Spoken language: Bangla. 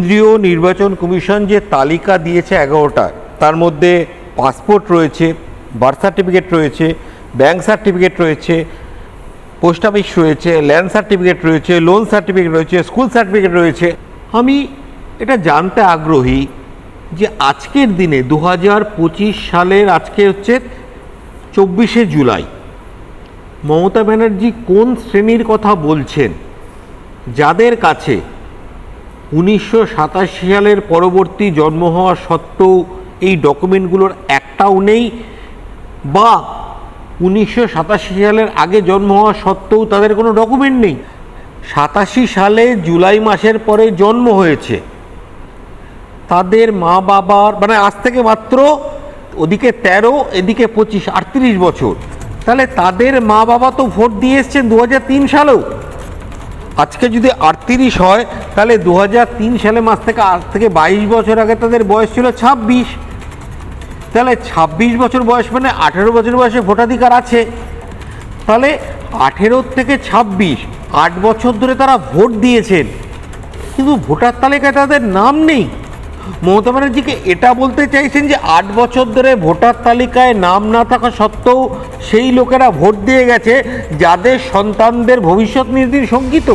কেন্দ্রীয় নির্বাচন কমিশন যে তালিকা দিয়েছে এগারোটা তার মধ্যে পাসপোর্ট রয়েছে, বার্থ সার্টিফিকেট রয়েছে, ব্যাংক সার্টিফিকেট রয়েছে, পোস্ট অফিস রয়েছে, ল্যান্ড সার্টিফিকেট রয়েছে, লোন সার্টিফিকেট রয়েছে, স্কুল সার্টিফিকেট রয়েছে। আমি এটা জানতে আগ্রহী যে আজকের দিনে দু হাজার পঁচিশ সালের আজকে হচ্ছে চব্বিশে জুলাই, মমতা ব্যানার্জি কোন শ্রেণির কথা বলছেন? যাদের কাছে উনিশশো সাতাশি সালের পরবর্তী জন্ম হওয়া সত্ত্বেও এই ডকুমেন্টগুলোর একটাও নেই বা উনিশশো সাতাশি সালের আগে জন্ম হওয়া সত্ত্বেও তাদের কোনো ডকুমেন্ট নেই। সাতাশি সালে জুলাই মাসের পরে জন্ম হয়েছে। তাদের মা বাবার মানে আজ থেকে মাত্র ওদিকে তেরো, এদিকে পঁচিশ, আটত্রিশ বছর। তাহলে তাদের মা বাবা তো ভোট দিয়ে এসছেন দু সালেও। আজকে যদি আটত্রিশ হয় তাহলে দু সালে মাস থেকে আজ থেকে বাইশ বছর আগে তাদের বয়স ছিল ছাব্বিশ। তাহলে ছাব্বিশ বছর বয়স মানে আঠেরো বছর বয়সে ভোটাধিকার আছে। তাহলে আঠেরো থেকে ছাব্বিশ, আট বছর ধরে তারা ভোট দিয়েছেন। কিন্তু ভোটার তালিকায় তাদের নাম নেই। মমতা ব্যানার্জিকে এটা বলতে চাইছেন যে আট বছর ধরে ভোটার তালিকায় নাম না থাকা সত্ত্বেও সেই লোকেরা ভোট দিয়ে গেছে, যাদের সন্তানদের ভবিষ্যৎ নির্দিষ্ট শঙ্কিত